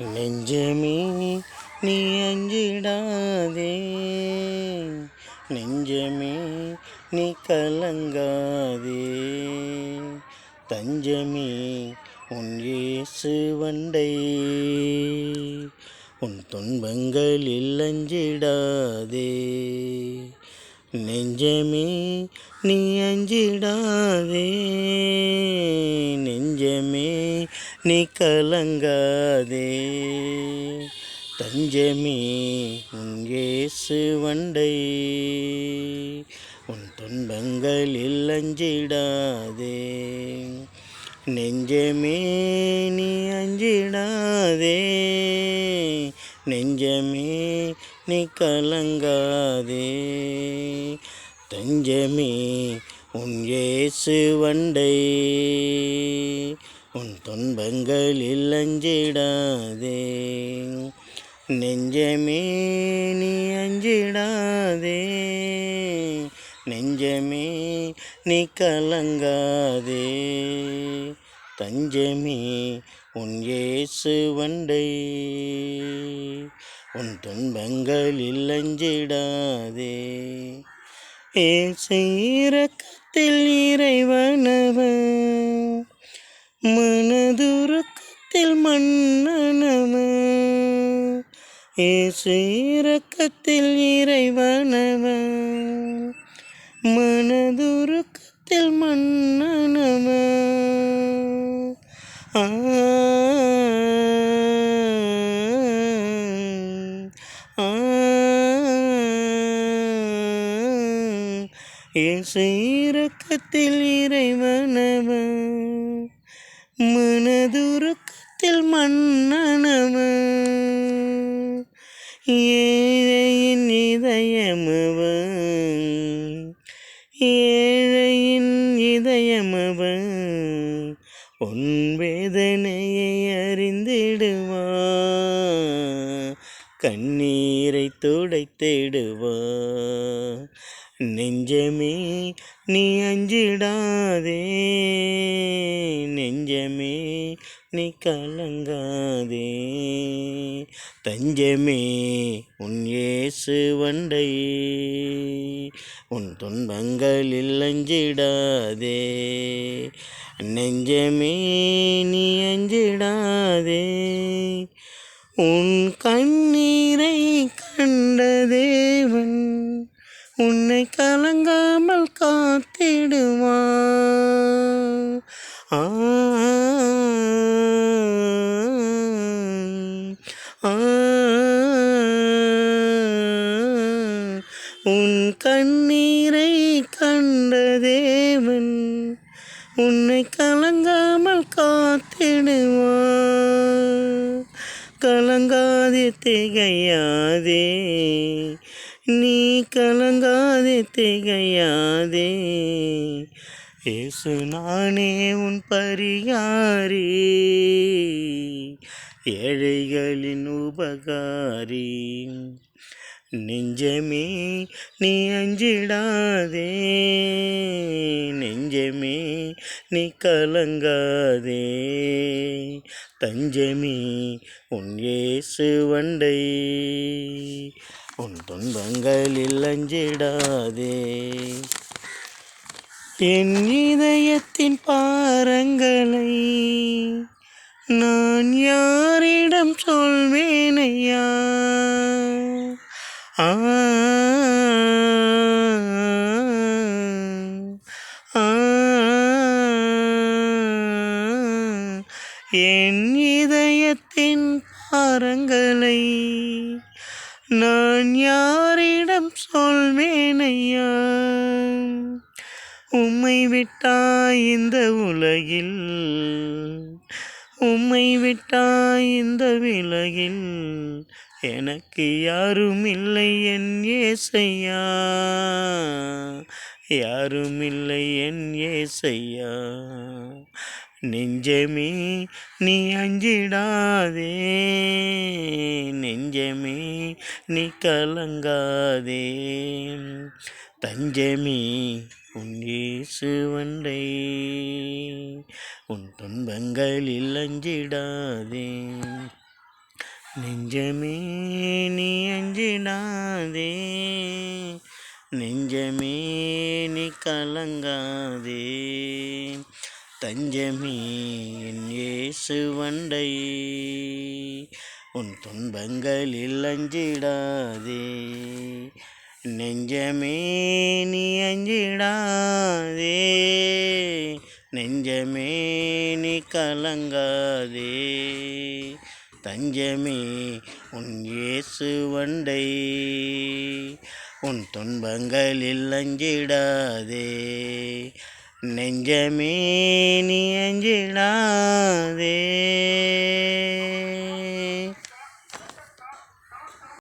நெஞ்சமே நீ அஞ்சிடாதே. நெஞ்சமே நீ கலங்காதே. தஞ்சமே உன் இயேசு வண்டை. உன் துன்பங்களில் அஞ்சிடாதே நெஞ்சமே நீ அஞ்சிடாதே. நெஞ்சமே நீ கலங்காதே. தஞ்சமே உன் இயேசு வண்டை. உன் துன்பங்களில் அஞ்சிடாதே நெஞ்சமே நீ அஞ்சிடாதே. நெஞ்சமே நீ கலங்காதே. தஞ்சமே உன் இயேசு வண்டை. உன் துன்பங்களில் அஞ்சிடாதே நெஞ்சமே நீ அஞ்சிடாதே. நெஞ்சமே நீ கலங்காதே. தஞ்சமே உன் இயேசு வண்டை. உன் துன்பங்களில் அஞ்சிடாதே ஏசு இறக்கத்தில் இறைவனவன் மனதுருக்கத்தில் மன்னனவன் ஏசு இரக்கத்தில் இறைவனவன் மனதுருக்கத்தில் மன்னனவன் ஆ. ஆ. இயேசு இரக்கத்தில் இறைவனவன் மனதுருக்கத்தில் மன்னனவன் ஏழையின் இதயமவன் ஏழையின் இதயமவன் உன் வேதனையை அறிந்திடுவான் கண்ணீரை துடைத்திடுவான் நெஞ்சமே நீ அஞ்சிடாதே நெஞ்சமே நீ கலங்காதே. தஞ்சமே உன் இயேசு வண்டை உன் துன்பங்களில் அஞ்சிடாதே நெஞ்சமே நீ அஞ்சிடாதே உன் கண் கலங்காமல் காத்திடுவான் ஆ உன் கண்ணீரை கண்ட தேவன் உன்னை கலங்காமல் காத்திடுவான் கலங்காதே திகையாதே நீ கலங்காதே திகையாதே. ஏசு நானே உன் பரிகாரி ஏழைகளின் உபகாரி. நெஞ்சமே நீ அஞ்சிடாதே. நெஞ்சமே நீ கலங்காதே. தஞ்சமே உன் ஏசு வண்டை. துன்பங்களில் அஞ்சிடாதே என் இதயத்தின் பாரங்களை நான் யாரிடம் சொல்வேனையா? ஆ. ஆ. என் இதயத்தின் பாரங்களை நான் யாரிடம் சொல்வேனையா? உம்மை விட்டா இந்த உலகில் உம்மை விட்டா இந்த விலகில் எனக்கு யாரும் இல்லை என் ஏசையா? யாரும் இல்லை என் ஏசையா? நெஞ்சமே நீ அஞ்சிடாதே. நெஞ்சமே நீ கலங்காதே. தஞ்சமே உன் இயேசு வண்டை உன் துன்பங்களில் அஞ்சிடாதே. நெஞ்சமே நீ அஞ்சிடாதே. நெஞ்சமே நீ கலங்காதே. தஞ்சமே என் இயேசு வண்டை. உன் துன்பங்களில் அஞ்சிடாதே நெஞ்சமே நீ அஞ்சிடாதே நெஞ்சமே நீ கலங்காதே. தஞ்சமே உன் இயேசு வண்டை. உன் துன்பங்களில் அஞ்சிடாதே நெஞ்சமே நீ அஞ்சிடாதே.